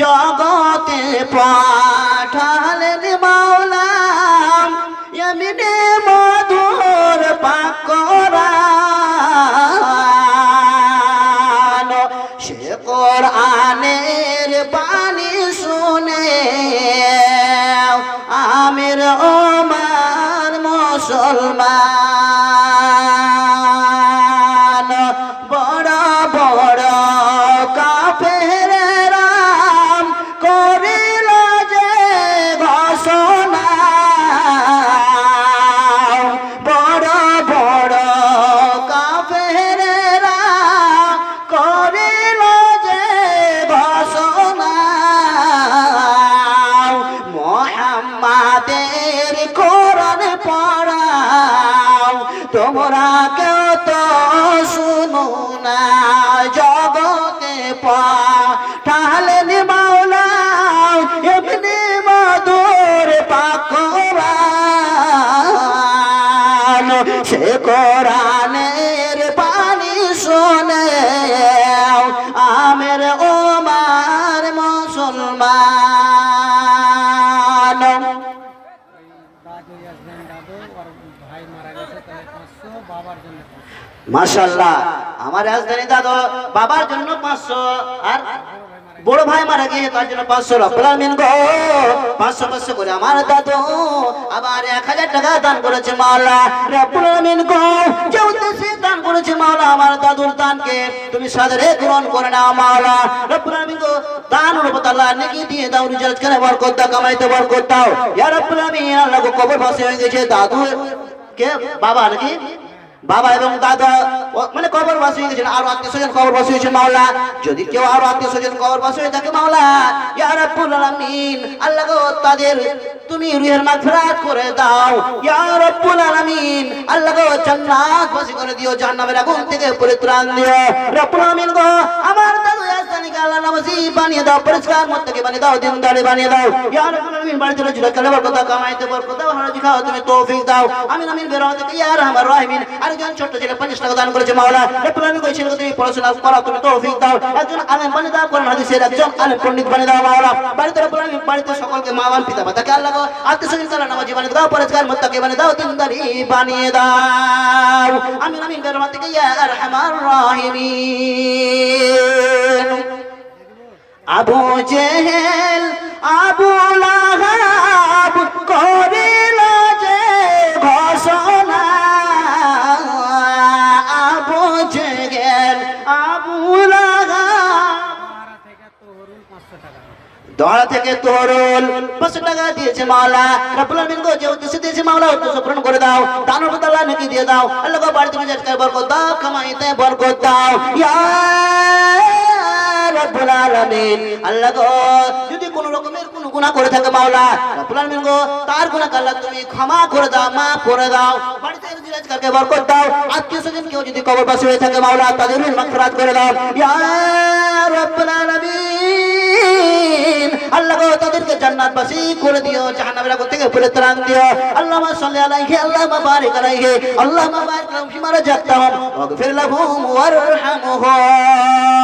জগতে পাঠালেন মাওলা এমনি মধুর পাকরান। সে কোরআনের বাণী শুনে আমির ওমার মুসলমান তোমরা কেউ তো শুনো না জগতে পাঠালেন মাওলা সে কোরআনের মাশাল্লাহ আমার রাজধানী দাদু বাবার জন্য পাঁচশো, আর বড় ভাই মারা গিয়ে তার জন্য পাঁচশো গো। পাঁচশো পাঁচশো করে আমার দাদু আবার এক হাজার টাকা দান করেছে মাওলা। গো যে উদ্দেশ্যে দান করেছে মাওলা, আমার দাদুর দানকে। তুমি সাদরে গ্রহণ করে নাও মাওলা। গো, দান অনুপাত আল্লাহ নেকি দিয়ে দাও রিজার্চ করে বরকত কামাইতে বরকত দাও। ইয়া আল্লাহ কবর ফাঁসি হয়ে গেছে। দাদু কে বাবা নাকি বাবা এবং দাদা মানে কবর বাসী হয়ে গেছেন, আরও আত্মীয় স্বজন কবর বাসী হয়েছে মাওলা। যদি কেউ আরও আত্মীয় স্বজন কবর বাসী হয়ে থাকে, মাওলা, ইয়া রাব্বুল আল্লাহ তাদের তুমি রুহের মাগফিরাত করে দাও। ইয়া রাব্বুল আলামিন, আল্লাহ গো, জান্নাত বাসী করে দিও, জাহান্নামের আগুন থেকে পরিত্রাণ দিও। রাব্বুল আলামিন গো, আমার দাদু নামাজি বানিয়ে দাও, পরিষ্কার মুত্তাকি বানিয়ে দাও, দিনদারি বানিয়ে দাও। ইয়া আলামিন বাড়িতে রোজ কালে বরকত কামাইতে বরকত হারাজি খাও তুমি তৌফিক দাও। আমিন আমিন বেরহমাতিকা ইয়া আরহামার রাহিমিন। আরেকজন ছোট্ট ছেলে 50 টাকা দান করেছে, মাওলা। রাব্বুল কইছিল তুমি পড়াশোনা করো, তুমি তৌফিক দাও। একজন আলেম বানিয়ে দাও, কোরআন, হাদিসের একজন আলেম পণ্ডিত বানিয়ে দাও, মাওলা। বাড়িতে রাব্বুল আলামিন, বাড়িতে সকলকে মা বাবা পিতা, মাতাকে আল্লাহ আত্মীয় স্বজন কালা নামাজি বানিয়ে দাও, পরিষ্কার মুত্তাকি বানিয়ে দাও, দিনদারি বানিয়ে দাও। আমিন আমিন বেরহমাতিকা ইয়া আরহামার রাহিমিন। আবু জেহেল আবু লাহাব করিল যে ঘোষণা। আবু জেহেল আবু লাহাব। ভাড়া থেকে তরুল পাঁচশো টাকা দিয়েছে মাওলা। রাব্বুল আলামিন যে উদ্দেশ্যে দিয়েছে মাওলা, উদ্দেশ্য পূরণ করে দাও। দানের বদলে নাকি দিয়ে দাও। আল্লাহ গো, বাড়িতে নিজের কাছে বরকত দাও কামাইতে বরকত দাও। ইয়া রাব্বুল আলামিন। আল্লাহ গো, যদি কোনো রকমের কোনো গুনাহ করে থাকে মাওলা, রাব্বুল আলামিন গো, তার গুনাহ আল্লাহ তুমি ক্ষমা করে দাও, মাফ করে দাও। বাড়িতে কাছে বরকত দাও, আত্মীয় স্বজন কেউ যদি কবর পাশে হয়ে থাকে মাওলা, তাদের মাগফিরাত করে দাও। ইয়া রাব্বুল আলামিন, আল্লাহ গো, তাদেরকে জান্নাত বাসী করে দিও, জাহান্নামের আগুন থেকে পরিত্রাণ দিও। আল্লাহুম্মা সাল্লি আলাইহি, আল্লাহুম্মা বারিক আলাইহি, আল্লাহুম্মা বারিক লাহুম ফিমা রাযাকতাহুম ওয়াগফির লাহুম ওয়ারহামহুম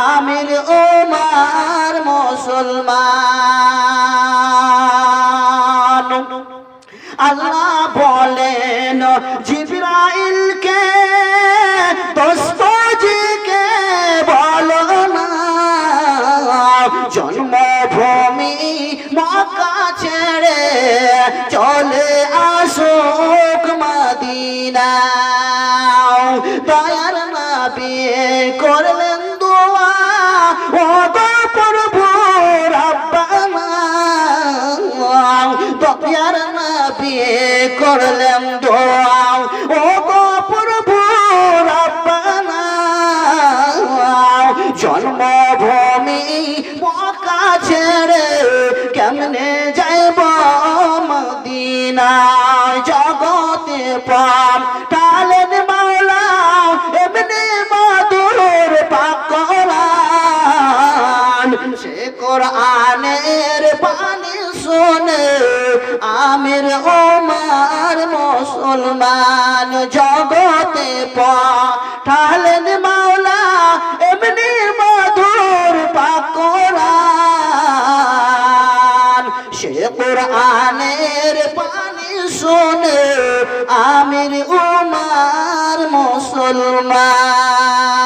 আমির ওমার মুসলমান। ইয়ার না বিয়ে করলেন দোয়াও। ও গো প্রভু, রব্বানা জন্মভূমি পকা ছেড়ে কেমনে যাইব জগতে পাম টালেন মুসলমান জগতে পাঠালেন মাওলা এমনি মধুর পাকরান সে কোরআনের পানি শুনে আমির উমার মুসলমান।